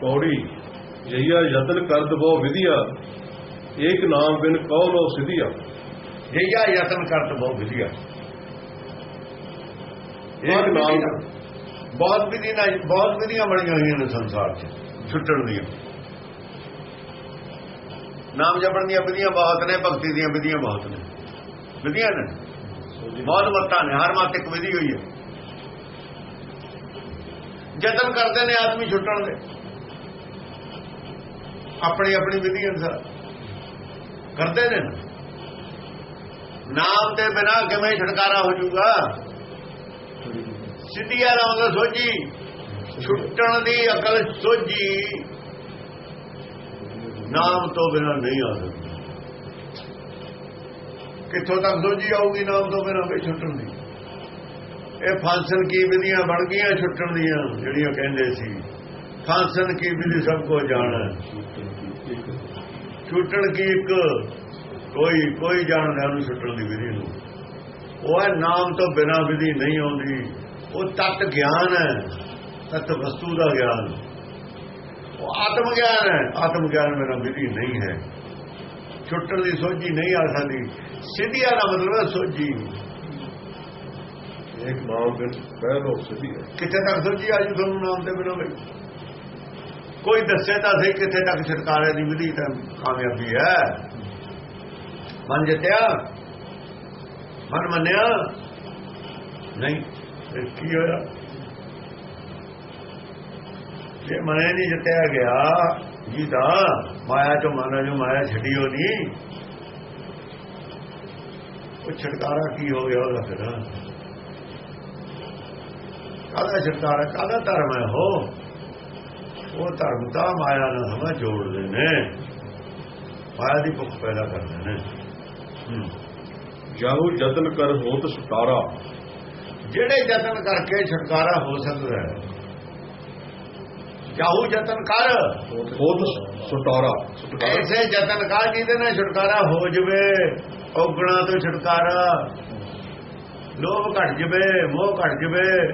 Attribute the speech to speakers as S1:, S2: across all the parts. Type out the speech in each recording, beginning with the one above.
S1: ਪੌੜੀ ਜਈਆ ਯਤਨ ਕਰਦ ਬਹੁ ਵਿਧਿਆ ਏਕ ਨਾਮ ਬਿਨ ਕਉ ਲੋ ਸਿਧਿਆ
S2: ਜਿਹਾ ਯਤਨ ਕਰਤ ਬਹੁਤ ਵਧੀਆ
S1: ਏਕ ਨਾਮ
S2: ਬਹੁਤ ਵਿਧੀ ਨਾਲ ਬਹੁਤ ਵਿਧੀਆਂ ਬਣੀਆਂ ਹੋਈਆਂ ਨੇ ਸੰਸਾਰ 'ਚ ਛੁੱਟਣ ਦੀਆਂ ਨਾਮ ਜਪਣ ਦੀਆਂ ਵਿਧੀਆਂ ਬਹੁਤ ਨੇ ਭਗਤੀ ਦੀਆਂ ਵਿਧੀਆਂ ਬਹੁਤ ਨੇ ਵਿਧੀਆਂ ਨੇ ਬਹੁਤ ਮੱਤਾਂ ਨੇ ਹਰ ਮੱਤ ਇੱਕ ਵਿਧੀ ਹੋਈ ਹੈ ਯਤਨ ਕਰਦੇ ਨੇ ਆਦਮੀ ਛੁੱਟਣ ਦੇ ਆਪਣੀ ਆਪਣੀ ਵਿਧੀ ਅਨੁਸਾਰ ਕਰਦੇ ਨੇ ਨਾਮ ਤੇ ਬਿਨਾ ਕਿਵੇਂ ਛੁਟਕਾਰਾ ਹੋ ਜਾਊਗਾ? ਸਿੱਧੀਆ ਨਾਮ ਸੋਝੀ, ਛੁੱਟਣ ਦੀ ਅਕਲ ਸੋਝੀ। ਨਾਮ ਤੋਂ ਬਿਨਾ ਨਹੀਂ ਆ ਸਕਦੀ। ਕਿੱਥੋਂ ਤੱਕ ਸੋਝੀ ਆਊਗੀ ਨਾਮ ਤੋਂ ਬਿਨਾ ਵੀ ਛੁੱਟਣ ਦੀ? ਇਹ ਫਾਂਸਲ ਕੀ ਵਿਧੀਆਂ ਬਣ ਗਈਆਂ ਛੁੱਟਣ ਦੀਆਂ, ਜਿਹੜੀਆਂ ਕਹਿੰਦੇ ਸੀ? ਫਾਂਸਨ ਕੀ ਵਿਧੀ ਸਭ ਕੋ ਜਾਣਾ। ਛੁੱਟਣ ਕੀ ਇੱਕ? ਕੋਈ ਕੋਈ ਜਾਣਦਾ ਉਹਨੂੰ ਛੁੱਟਣ ਦੀ ਵਿਧੀ ਨੂੰ। ਉਹ ਹੈ ਨਾਮ ਤੋਂ ਬਿਨਾ ਵਿਧੀ ਨਹੀਂ ਆਉਂਦੀ। ਉਹ ਤਤ ਗਿਆਨ ਹੈ। ਤਤ ਵਸਤੂ ਦਾ ਗਿਆਨ। ਉਹ ਆਤਮ ਗਿਆਨ ਹੈ। ਆਤਮ ਗਿਆਨ ਮੇਰਾ ਵਿਧੀ ਨਹੀਂ ਹੈ। ਛੁੱਟਣ ਦੀ ਸੋਝੀ ਨਹੀਂ ਆ ਸਕਦੀ। ਸਿੱਧੀਆ ਦਾ ਮਤਲਬ ਹੈ ਸੋਝੀ।
S1: ਏਕ ਨਾਮ ਬਿਨ ਕਹਿ ਲੋ ਸਿਧਿਆ
S2: ਕਿੱਥੇ ਤੱਕ ਸੋਝੀ ਆ ਜੂ ਤੁਹਾਨੂੰ ਨਾਮ ਤੇ ਬਿਨਾਂ ਬਈ? ਕੋਈ ਦੱਸੇ ਤਾਂ ਸਹੀ ਕਿੱਥੇ ਤੱਕ ਛੁਟਕਾਰੇ ਦੀ ਵਿਧੀ ਤਾਂ ਕਾਮਯਾਬੀ ਹੈ। ਮਨ ਜਿੱਤਿਆ? ਮਨ ਮੰਨਿਆ? ਨਹੀਂ ਕੀ ਹੋਇਆ? ਜੇ ਮਨੇ ਨਹੀਂ ਜਿੱਤਿਆ ਗਿਆ, ਜੀ ਦਾ ਮਾਇਆ ਚੋਂ ਮਨ ਜੋ ਮਾਇਆ ਛੱਡੀ ਹੋ ਨਹੀਂ ਉਹ ਛਟਕਾਰਾ ਕੀ ਹੋ ਗਿਆ ਉਹਦਾ ਫਿਰ? ਕਾਹਦਾ ਛਟਕਾਰਾ? ਕਾਹਦਾ ਧਰਮ ਹੈ ਹੋ ਉਹ ਧਰਮ ਤਾਂ ਮਾਇਆ ਨਾਲ ਹਮਾ ਜੋੜਦੇ ਨੇ। ਮਾਇਆ ਦੀ ਭੁੱਖ ਪੈਦਾ ਕਰਦੇ ਨੇ।
S1: ਜਾਹੂ ਯਤਨ ਕਰ ਹੋਤ ਸੁਟਾਰਾ
S2: ਜਿਹੜੇ ਯਤਨ ਕਰਕੇ ਛੁਟਕਾਰਾ ਹੋ ਸਕਦਾ ਹੈ। ਚਾਹੂ ਯਤਨ ਕਰ।
S1: ਹੋਤ ਸੁਟਾਰਾ
S2: ਐਸੇ ਯਤਨ ਕਰ ਜਿਹਦੇ ਨਾਲ ਛੁਟਕਾਰਾ ਹੋ ਜਵੇ। ਔਗਣਾ ਤੋਂ ਛੁਟਕਾਰਾ। ਲੋਭ ਘਟ ਜਵੇ ਮੋਹ ਘਟ ਜਵੇ।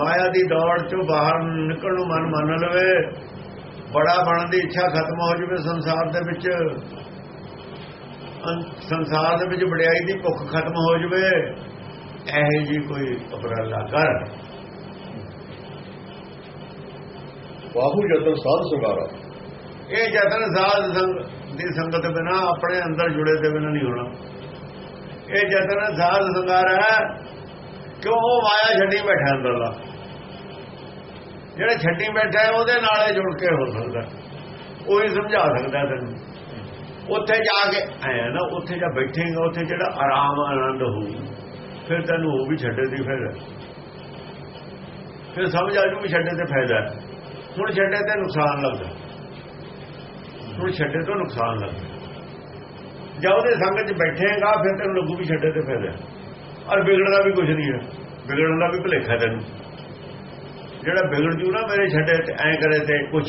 S2: ਮਾਇਆ ਦੀ ਦੌੜ ਚੋਂ ਬਾਹਰ ਨਿਕਲਣ ਨੂੰ ਮਨ ਮੰਨ ਲਵੇ ਬੜਾ ਬਣਨ ਦੀ ਇੱਛਾ ਖਤਮ ਹੋ ਜਵੇ ਸੰਸਾਰ ਦੇ ਵਿੱਚ। ਸੰਸਾਰ ਦੇ ਵਿੱਚ ਵਡਿਆਈ ਦੀ ਭੁੱਖ ਖਤਮ ਹੋ ਜਵੇ ਇਹ ਜੀ ਕੋਈ ਉਪਰਾਲਾ ਕਰ।
S1: ਬਾਹੂ ਯਤਨ ਸਾਧ ਸੰਗਾਰਾ।
S2: ਇਹ ਯਤਨ ਸਾਧ ਸੰਗ ਦੀ ਸੰਗਤ ਬਿਨਾ ਆਪਣੇ ਅੰਦਰ ਜੁੜੇ ਦੇ ਬਿਨਾ ਨਹੀਂ ਹੋਣਾ। ਇਹ ਯਤਨ ਸਾਧ ਸੰਗਾਰ ਹੈ ਕਿਉਂ ਉਹ ਮਾਇਆ ਛੱਡੀ ਬੈਠਾ ਅੰਦਰਲਾ? ਜਿਹੜਾ ਛੱਡੀ ਬੈਠਾ ਉਹਦੇ ਨਾਲ ਇਹ ਜੁੜ ਕੇ ਹੋ ਸਕਦਾ। ਉਹੀ ਸਮਝਾ ਸਕਦਾ ਤੈਨੂੰ। ਉੱਥੇ ਜਾ ਕੇ ਆਇਆ ਨਾ, ਉੱਥੇ ਜਾ ਬੈਠੇਗਾ, ਉੱਥੇ ਜਿਹੜਾ ਆਰਾਮ, ਆਨੰਦ ਹੋਊ, ਫਿਰ ਤੈਨੂੰ ਉਹ ਵੀ ਛੱਡੇ ਦੀ ਫਿਰ ਫਿਰ ਸਮਝ ਆ ਜੂ ਵੀ ਛੱਡੇ ਤੇ ਫਾਇਦਾ ਹੁਣ ਛੱਡੇ ਤੇ ਨੁਕਸਾਨ ਲੱਗਦਾ। ਹੁਣ ਛੱਡੇ ਤੋਂ ਨੁਕਸਾਨ ਲੱਗਦਾ। ਜਦ ਉਹਦੇ ਸੰਗਤ 'ਚ ਬੈਠੇਗਾ, ਫਿਰ ਤੈਨੂੰ ਲੱਗੂ ਵੀ ਛੱਡੇ ਤੇ ਫਾਇਦਾ ਔਰ ਵਿਗੜਦਾ ਵੀ ਕੁਝ ਨਹੀਂ ਹੈ। ਵਿਗੜਨ ਦਾ ਵੀ ਭੁਲੇਖਾ ਤੈਨੂੰ। ਜਿਹੜਾ ਵਿਗੜ ਜੂ ਨਾ ਮੇਰੇ ਛੱਡੇ ਤੇ ਐ ਕਰੇ ਤੇ ਕੁਝ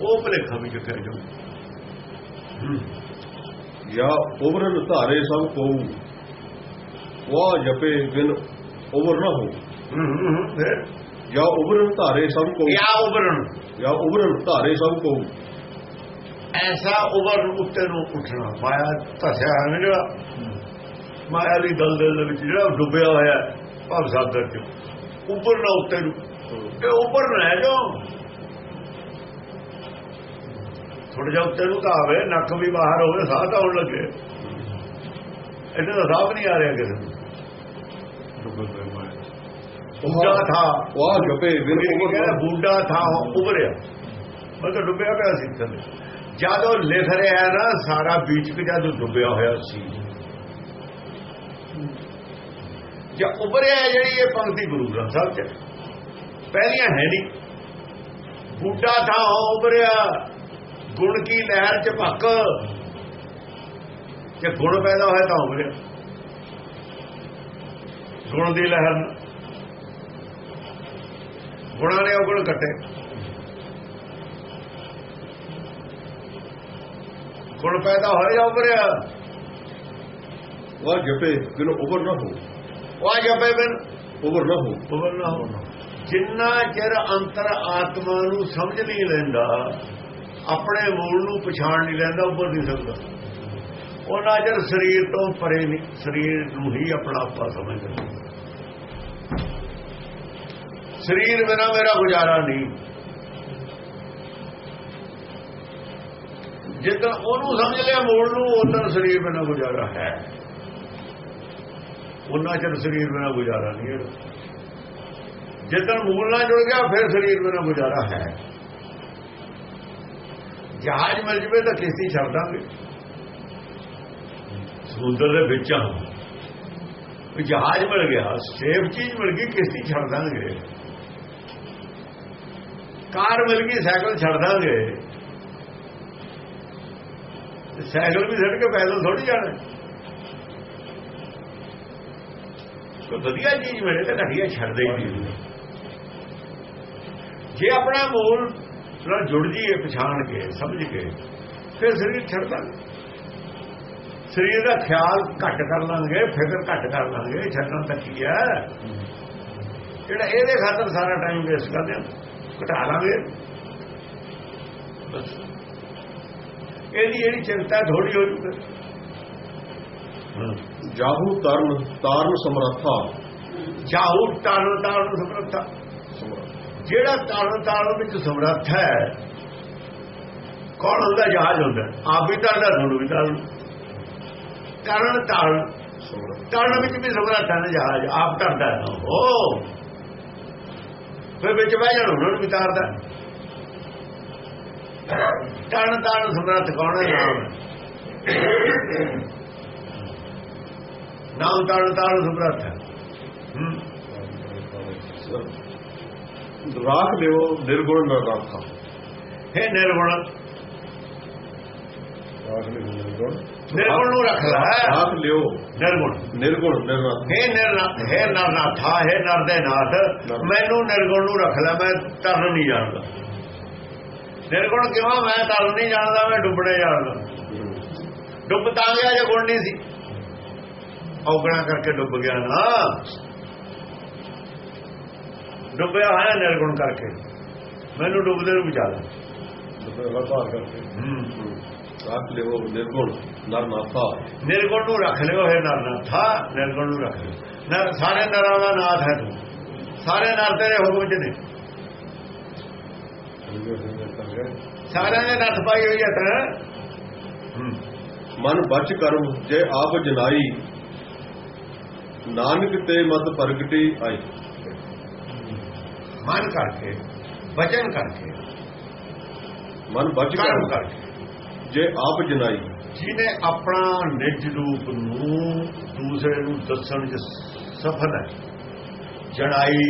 S2: ਉਹ ਭੁਲੇਖਾ ਵੀ ਚੁੱਕਿਆ
S1: ਜਾਂ। ਉਬਰਨ ਧਾਰੇ ਸਭ ਕੋ ਵਾਹ ਜਪੇ ਬਿਨ ਉਬਰ ਨਾ ਹੋ
S2: ਫਿਰ?
S1: ਜਾਂ ਉਬਰਨ ਧਾਰੇ ਸਭ ਕੋ
S2: ਕਿਆ ਉਬਰਨ
S1: ਜਾਂ ਉਬਰਨ ਧਾਰੇ ਸਭ ਕੋ
S2: ਐਸਾ ਉਬਰ ਉੱਤੇ ਨੂੰ ਉੱਠਣਾ। ਮਾਇਆ ਧਸਿਆ ਹੈ ਨਾ ਜਿਹੜਾ। ਮਾਇਆ ਦੀ ਦਲਦਲ ਦੇ ਵਿੱਚ ਜਿਹੜਾ ਉਹ ਡੁੱਬਿਆ ਹੋਇਆ ਭਵ ਸਾਗਰ ਚ। ਉੱਪਰਨਾ ਉੱਤੇ ਨੂੰ। ਇਹ ਉੱਪਰਨਾ ਹੈ ਜੋ ਥੋੜਾ ਜਿਹਾ ਉੱਤੇ ਨੂੰ ਤਾਂ ਆਵੇ ਨੱਕ ਵੀ ਬਾਹਰ ਹੋਵੇ ਸਾਹ ਤਾਂ ਆਉਣ ਲੱਗੇ। ਇਹਦੇ ਦਾ ਸਾਹ ਨਹੀਂ ਆ ਰਿਹਾ ਕਿਸੇ ਨੂੰ। ਬੁੱਢਾ ਥਾ।
S1: ਵਾਹ ਜਪੇ
S2: ਕਹਿੰਦਾ
S1: ਨਾ
S2: ਬੁੱਢਾ ਥਾ ਉਭਰਿਆ। ਮੈਂ ਤਾਂ ਡੁੱਬਿਆ ਪਿਆ ਸੀ ਥੱਲੇ ਜਦ ਲਿਖ ਰਿਹਾ ਨਾ ਸਾਰਾ ਬੀਚ ਕੇ ਜਦ ਡੁੱਬਿਆ ਹੋਇਆ ਸੀ। ਜਾਂ ਉਭਰਿਆ ਜਿਹੜੀ ਇਹ ਪੰਕਤੀ ਗੁਰੂ ਗ੍ਰੰਥ ਸਾਹਿਬ ਚ ਪਹਿਲੀਆਂ ਹੈ ਨਹੀਂ। ਬੂਟਾ ਥਾ ਉਹ ਉਭਰਿਆ, ਗੁਣ ਕੀ ਲਹਿਰ ਚ ਭੱਕ। ਜੇ ਗੁਣ ਪੈਦਾ ਹੋਇਆ ਤਾਂ ਉਭਰਿਆ। ਗੁਣ ਦੀ ਲਹਿਰ ਨਾਲ। ਗੁਣਾਂ ਨੇ ਉਗਣ ਕੱਟੇ। ਗੁਣ ਪੈਦਾ ਹੋਇਆ ਉਭਰਿਆ?
S1: ਵਾਹ ਜਪੇ, ਬਿਨ ਉਬਰ ਨਾ ਹੋ
S2: ਉਹ ਆ ਜਪੇ ਬਿਨ
S1: ਉਬਰ ਨਾ ਹੋ।
S2: ਉਭਰ ਨਾ ਹੋਣਾ ਜਿੰਨਾ ਚਿਰ ਅੰਤਰ ਆਤਮਾ ਨੂੰ ਸਮਝ ਨਹੀਂ ਲੈਂਦਾ ਆਪਣੇ ਮੂਲ ਨੂੰ ਪਛਾਣ ਨਹੀਂ ਲੈਂਦਾ ਉੱਪਰ ਨਹੀਂ ਸਕਦਾ ਉਹਨਾਂ ਚਿਰ ਸਰੀਰ ਤੋਂ ਪਰੇ ਨਹੀਂ ਸਰੀਰ ਨੂੰ ਹੀ ਆਪਣਾ ਆਪਾ ਸਮਝਦਾ ਸਰੀਰ ਬਿਨਾ ਮੇਰਾ ਗੁਜ਼ਾਰਾ ਨਹੀਂ। ਜਿੱਦਾਂ ਉਹਨੂੰ ਸਮਝ ਲਿਆ ਮੂਲ ਨੂੰ ਉਦੋਂ ਸਰੀਰ ਬਿਨਾ ਗੁਜ਼ਾਰਾ ਹੈ। ਉਹਨਾਂ ਚਿਰ ਸਰੀਰ ਬਿਨਾ ਗੁਜ਼ਾਰਾ ਨਹੀਂ ਹੈ ਜਿੱਦਾਂ ਮੂਲ ਨਾਲ ਜੁੜ ਗਿਆ, ਫਿਰ ਸਰੀਰ ਬਿਨਾ ਗੁਜ਼ਾਰਾ ਹੈ। ਜਹਾਜ਼ ਮਿਲ ਜਵੇ ਤਾਂ ਕਿਸ਼ਤੀ ਛੱਡ ਦਾਂਗੇ। ਸਮੁੰਦਰ ਦੇ ਵਿੱਚ ਆ। ਜਹਾਜ਼ ਮਿਲ ਗਿਆ, ਸੇਫ ਚੀਜ਼ ਮਿਲ ਗਈ, ਕਿਸ਼ਤੀ ਛੱਡ ਦਾਂਗੇ। ਕਾਰ ਮਿਲ ਗਈ, ਸਾਈਕਲ ਛੱਡ ਦਾਂਗੇ। ਸਾਈਕਲ ਵੀ ਛੱਡ ਕੇ ਪੈਦਲ ਥੋੜੀ ਜਾਣਾ ਕੋਈ ਵਧੀਆ ਚੀਜ਼ ਮਿਲੇ ਤਾਂ ਘਟੀਆ ਛੱਡਦੇ ਹੀ ਨਹੀਂ। ਜੇ ਆਪਣਾ ਮੂਲ ਨਾਲ ਜੁੜ ਜੀਏ ਪਛਾਣ ਕੇ, ਸਮਝ ਕੇ, ਫਿਰ ਸਰੀਰ ਛੱਡਦਾ ਸਰੀਰ ਦਾ ਖਿਆਲ ਘੱਟ ਕਰ ਲਾਂਗੇ, ਫਿਕਰ ਘੱਟ ਕਰ ਲਾਂਗੇ ਛੱਡਣ ਤਾਂ ਕੀ ਹੈ ਜਿਹੜਾ ਇਹਦੇ ਖਾਤਰ ਸਾਰਾ ਟਾਈਮ ਵੇਸਟ ਕਰਦੇ ਆ, ਘਟਾ ਲਾਂਗੇ। ਬਸ। ਇਹਦੀ ਜਿਹੜੀ ਚਿੰਤਾ ਥੋੜੀ ਹੋ ਜੂਗੀ।
S1: ਜਾਹੂ ਤਰਨ ਤਾਰਨ ਸਮਰੱਥਾ।
S2: ਜਾਹੂ ਤਾਰਨ ਤਾਰਨ ਸਮਰੱਥਾ। ਜਿਹੜਾ ਤਾਰਨ ਤਾਰਨ ਵਿੱਚ ਸਮਰੱਥ ਹੈ ਕੌਣ ਹੁੰਦਾ? ਜਹਾਜ਼ ਹੁੰਦਾ। ਆਪ ਵੀ ਤਾਰਦਾ ਤੁਹਾਨੂੰ ਵੀ ਤਾਰਨ। ਤਾਰਨ ਤਾਰਨ। ਤਾਰਨ ਵਿੱਚ ਵੀ ਸਮਰੱਥ ਹੈ ਨਾ ਜਹਾਜ਼? ਆਪ ਤਰਦਾ ਉਹ ਫਿਰ ਵਿੱਚ ਬਹਿ ਜਾਣ ਉਹਨਾਂ ਨੂੰ ਵੀ ਤਾਰਦਾ ਤਾਰਨ ਤਾਰਨ ਸਮਰੱਥ ਕੌਣ ਹੈ? ਨਾਮ ਨਾਮ ਤਾਰਨ ਤਾਰਨ ਸਮਰੱਥ ਹੈ। ਹੂੰ।
S1: ਰਾਖ ਲਿਓ ਨਿਰਗੁਣ
S2: ਹੈ ਨਿਰਗੁਣ।
S1: ਰਾਖ ਲਿਓ ਨਿਰਗੁਣ।
S2: ਨਿਰਗੁਣ ਨੂੰ ਰੱਖ ਲੈ।
S1: ਰਾਖ ਲਿਓ।
S2: ਨਿਰਗੁਣ।
S1: ਨਿਰਗੁਣ ਨਿਰਰਾਖਾ
S2: ਹੈ ਨਿਰਨਾਥ ਹੈ ਨਰਨਾਥਾ ਹੈ ਨਰ ਦੇ ਨਾਥ ਮੈਨੂੰ ਨਿਰਗੁਣ ਨੂੰ ਰੱਖ ਲੈ ਮੈਂ ਤਰਨ ਨਹੀਂ ਜਾਣਦਾ। ਨਿਰਗੁਣ ਕਿਉਂ ਮੈਂ ਤਰਨ ਨਹੀਂ ਜਾਣਦਾ ਮੈਂ ਡੁੱਬਣੇ ਜਾਣਦਾ। ਡੁੱਬ ਤਾਂ ਗਿਆ ਜੇ ਗੁਣ ਨਹੀਂ ਸੀ। ਔਗਣਾ ਕਰਕੇ ਡੁੱਬ ਗਿਆ ਨਾ। ਡੁੱਬਿਆ ਹੋਇਆ ਨਿਰਗੁਣ ਕਰਕੇ। ਮੈਨੂੰ ਡੁੱਬਦੇ ਨੂੰ ਬਚਾ ਲੈ। ਹੂੰ।
S1: ਰਾਖ ਲਿਓ ਨਿਰਗੁਣ ਨਰਨਾਥਾ
S2: ਨਿਰਗੁਣ ਨੂੰ ਰੱਖ ਲਿਓ ਹੈ ਨਰਨਾਥਾ ਨਿਰਗੁਣ ਨੂੰ ਰੱਖ ਲਿਓ। ਨਰ ਸਾਰੇ ਨਰਾਂ ਦਾ ਨਾਥ ਹੈ ਤੂੰ। ਸਾਰੇ ਨਰ ਤੇਰੇ ਹੁਕਮ ਚ ਨੇ। ਸਾਰਿਆਂ ਨੇ ਨੱਥ ਪਾਈ ਹੋਈ ਹੈ ਤਾਂ। ਹੂੰ।
S1: ਮਨ ਬਚ ਕਰਮ ਜੇ ਆਪ ਜਨਾਈ ਨਾਨਕ ਤੇ ਮਤ ਪ੍ਰਗਟੀ ਆਈ
S2: ਮਨ ਕਰਕੇ ਵਚਨ ਕਰਕੇ
S1: ਮਨ ਬਚ
S2: ਕਰਕੇ।
S1: ਜੇ ਆਪ ਜਨਾਈ।
S2: ਜਿਹਨੇ ਆਪਣਾ ਨਿਜ ਰੂਪ ਨੂੰ ਦੂਸਰੇ ਨੂੰ ਦੱਸਣ ਚ ਸਫਲ ਹੈ ਜੜਾਈ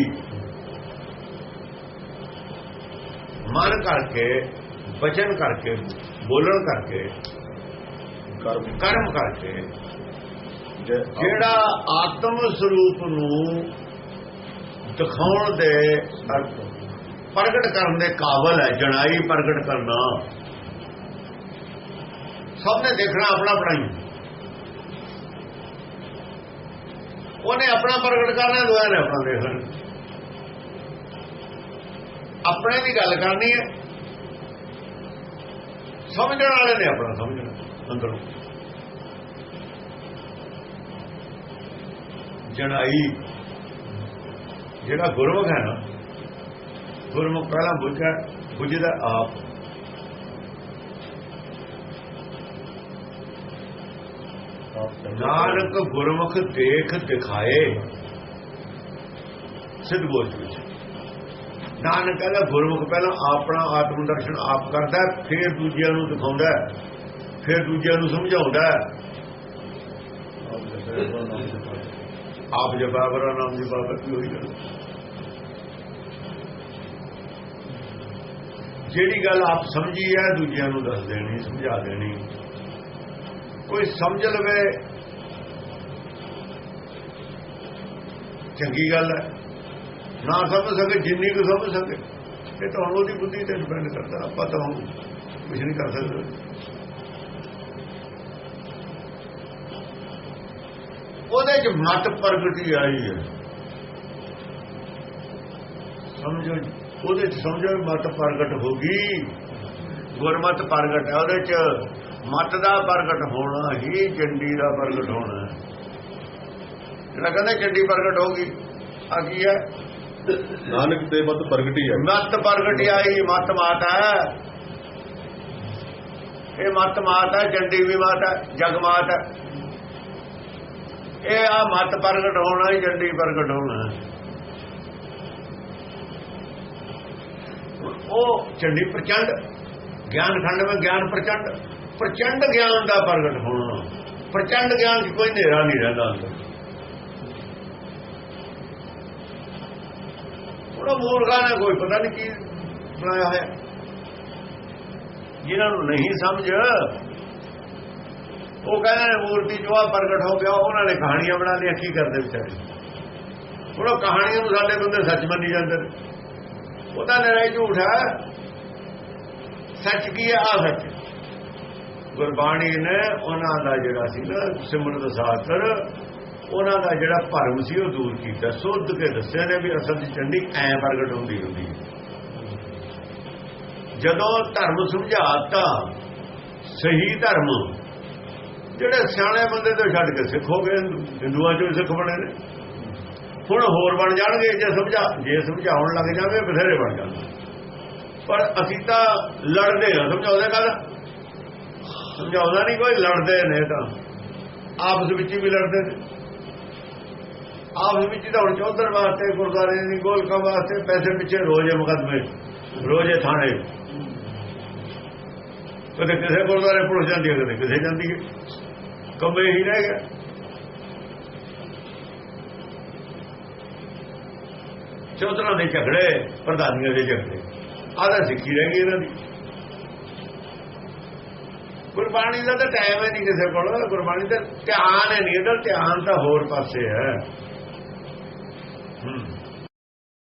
S2: ਮਨ ਕਰਕੇ ਵਚਨ ਕਰਕੇ ਬੋਲਣ ਕਰਕੇ
S1: ਕਰਮ।
S2: ਕਰਮ ਕਰਕੇ ਜਿਹੜਾ ਆਤਮ ਸਰੂਪ ਨੂੰ ਦਿਖਾਉਣ ਦੇ ਪ੍ਰਗਟ ਕਰਨ ਦੇ ਕਾਬਲ ਹੈ ਜਣਾਈ ਪ੍ਰਗਟ ਕਰਨਾ। ਸਭ ਨੇ ਦੇਖਣਾ ਆਪਣਾ ਆਪਣਾ ਉਹਨੇ ਆਪਣਾ ਪ੍ਰਗਟ ਕਰਨਾ ਦੁਆ ਨੇ ਆਪਣਾ ਦੇਖ ਆਪਣੇ ਦੀ ਗੱਲ ਕਰਨੀ ਹੈ। ਸਮਝਣ ਵਾਲੇ ਨੇ ਆਪਣਾ ਸਮਝਣਾ, ਅੰਦਰੋਂ। ਜਣਾਈ ਜਿਹੜਾ ਗੁਰਮੁਖ ਹੈ ਨਾ, ਗੁਰਮੁਖ ਪਹਿਲਾਂ ਬੁੱਝਾ ਬੁੱਝਦਾ ਆਪ। ਨਾਨਕ ਗੁਰਮੁਖ ਦੇਖ ਦਿਖਾਏ। ਸਿੱਧ ਬੋਝ ਵਿੱਚ ਨਾਨਕ ਕਹਿੰਦਾ ਗੁਰਮੁਖ ਪਹਿਲਾਂ ਆਪਣਾ ਆਤਮ ਦਰਸ਼ਨ ਆਪ ਕਰਦਾ ਫਿਰ ਦੂਜਿਆਂ ਨੂੰ ਦਿਖਾਉਂਦਾ ਫਿਰ ਦੂਜਿਆਂ ਨੂੰ ਸਮਝਾਉਂਦਾ ਆਪ ਜਪਾਵਰਾ ਨਾਮ ਦੀ ਬਾਬਤ ਵੀ ਹੋਈ ਗੱਲ ਜਿਹੜੀ ਗੱਲ ਆਪ ਸਮਝੀ ਹੈ, ਦੂਜਿਆਂ ਨੂੰ ਦੱਸ ਦੇਣੀ, ਸਮਝਾ ਦੇਣੀ। ਕੋਈ ਸਮਝ ਲਵੇ, ਚੰਗੀ ਗੱਲ ਹੈ। ਨਾ ਸਮਝ ਸਕੇ, ਜਿੰਨੀ ਕੁ ਸਮਝ ਸਕੇ। ਇਹ ਤਾਂ ਉਹਦੀ ਬੁੱਧੀ ਤੇ ਡਿਪੈਂਡ ਕਰਦਾ, ਆਪਾਂ ਤਾਂ ਹੁਣ ਕੁਝ ਨਹੀਂ ਕਰ ਸਕਦੇ। ਉਹਦੇ ਚ ਮਤ ਪ੍ਰਗਟੀ ਆਈ ਹੈ। ਸਮਝੋ। ਉਹਦੇ ਚ ਸਮਝੋ ਮਤ ਪ੍ਰਗਟ ਹੋ ਗਈ। ਗੁਰਮਤ ਪ੍ਰਗਟ ਹੈ ਉਹਦੇ ਚ ਮਤ ਦਾ ਪ੍ਰਗਟ ਹੋਣਾ ਹੀ ਚੰਡੀ ਦਾ ਪ੍ਰਗਟ ਹੋਣਾ ਹੈ। ਜਿਹੜਾ ਕਹਿੰਦਾ ਚੰਡੀ ਪ੍ਰਗਟ ਹੋ ਗਈ ਆ ਕੀ ਹੈ?
S1: ਨਾਨਕ ਤੇ ਮਤ ਪ੍ਰਗਟੀ ਹੈ
S2: ਮਤ ਪ੍ਰਗਟ ਆਈ ਮਤ ਮਾਤਾ ਹੈ। ਇਹ ਮਤ ਮਾਤਾ ਹੈ ਚੰਡੀ ਵੀ ਮਾਤਾ ਹੈ ਜਗ ਮਾਤਾ ਹੈ। ਇਹ ਆ ਮਤ ਪ੍ਰਗਟ ਹੋਣਾ ਹੀ ਚੰਡੀ ਪ੍ਰਗਟ ਹੋਣਾ ਉਹ ਚੰਡੀ ਪ੍ਰਚੰਡ, ਗਿਆਨ ਖੰਡ ਵਿੱਚ ਗਿਆਨ ਪ੍ਰਚੰਡ ਪ੍ਰਚੰਡ ਗਿਆਨ ਦਾ ਪ੍ਰਗਟ ਹੋਣਾ ਪ੍ਰਚੰਡ ਗਿਆਨ 'ਚ ਕੋਈ ਹਨੇਰਾ ਨਹੀਂ ਰਹਿੰਦਾ ਅੰਦਰ। ਉਹਦਾ ਮੂਰਖਾਂ ਨੇ ਕੋਈ ਪਤਾ ਨਹੀਂ ਕੀ ਬਣਾਇਆ ਹੋਇਆ। ਜਿਨ੍ਹਾਂ ਨੂੰ ਨਹੀਂ ਸਮਝ ਉਹ ਕਹਿੰਦੇ ਨੇ ਮੂਰਤੀ ਜੋ ਆ ਪ੍ਰਗਟ ਹੋ ਗਿਆ, ਉਹਨਾਂ ਨੇ ਕਹਾਣੀਆਂ ਬਣਾ ਲਈਆਂ, ਕੀ ਕਰਦੇ ਵਿਚਾਰੇ? ਹੁਣ ਉਹ ਕਹਾਣੀਆਂ ਨੂੰ ਸਾਡੇ ਬੰਦੇ ਸੱਚ ਮੰਨੀ ਜਾਂਦੇ ਨੇ। ਉਹ ਤਾਂ ਨਿਰਾ ਹੀ ਝੂਠ ਹੈ। ਸੱਚ ਕੀ ਹੈ? ਆ ਸੱਚ। ਗੁਰਬਾਣੀ ਨੇ ਉਹਨਾਂ ਦਾ ਜਿਹੜਾ ਸੀ ਨਾ, ਸਿਮਰਤ ਸਾਸਤਰ, ਉਹਨਾਂ ਦਾ ਜਿਹੜਾ ਭਰਮ ਸੀ, ਉਹ ਦੂਰ ਕੀਤਾ। ਸੁੱਧ ਕੇ ਦੱਸਿਆ ਨੇ ਵੀ ਅਸਲ ਦੀ ਚੰਡੀ ਐ ਪ੍ਰਗਟ ਹੁੰਦੀ ਹੁੰਦੀ ਹੈ। ਜਦੋਂ ਧਰਮ ਸਮਝਾਤਾ, ਸਹੀ ਧਰਮ ਜਿਹੜੇ ਸਿਆਣੇ ਬੰਦੇ ਤੋਂ ਛੱਡ ਕੇ ਸਿੱਖ ਹੋ ਗਏ, ਹਿੰਦੂਆਂ ਚੋਂ ਹੀ ਸਿੱਖ ਬਣੇ ਨੇ। ਹੁਣ ਹੋਰ ਬਣ ਜਾਣਗੇ, ਜੇ ਸਮਝਾ, ਜੇ ਸਮਝਾਉਣ ਲੱਗ ਜਾਵੇ, ਬਥੇਰੇ ਬਣ ਜਾਣਗੇ। ਪਰ ਅਸੀਂ ਤਾਂ ਲੜਦੇ ਹਾਂ, ਸਮਝਾਉਂਦੇ ਗੱਲ? ਸਮਝਾਉਂਦਾ ਨਹੀਂ ਕੋਈ, ਲੜਦੇ ਨੇ ਤਾਂ। ਆਪਸ ਵਿੱਚ ਵੀ ਲੜਦੇ ਨੇ। ਆਪਸ ਵਿੱਚ ਤਾਂ ਹੁਣ ਚੌਧਰ ਵਾਸਤੇ ਗੁਰਦਾਰੇ ਦੀ ਗੋਲਕਾ ਵਾਸਤੇ ਪੈਸੇ ਪਿੱਛੇ ਰੋਜ਼ੇ ਮੁਕਦਮੇ, ਰੋਜ਼ੇ ਥਾਣੇ। ਕਦੇ ਕਿਸੇ ਗੁਰਦਾਰੇ ਪੁਲਿਸ ਜਾਂਦੀ ਹੈ, ਕਦੇ ਕਿਸੇ ਜਾਂਦੀ ਹੈ। ਕੰਮੇ ਹੀ ਰਹਿ ਗਿਆ। ਚੌਧਰਾਂ ਦੇ ਝਗੜੇ, ਪ੍ਰਧਾਨੀਆਂ ਦੇ ਝਗੜੇ ਆਦਾ ਸਿੱਖੀ ਰਹਿ ਗਈ ਇਹਨਾਂ ਦੀ। ਗੁਰਬਾਣੀ ਦਾ ਤਾਂ ਟਾਈਮ ਹੈ ਨਹੀਂ ਕਿਸੇ ਕੋਲ, ਗੁਰਬਾਣੀ ਦਾ ਧਿਆਨ ਹੈ ਨਹੀਂ, ਇਹਦਾ ਧਿਆਨ ਤਾਂ ਹੋਰ ਪਾਸੇ ਹੈ। ਹੂੰ।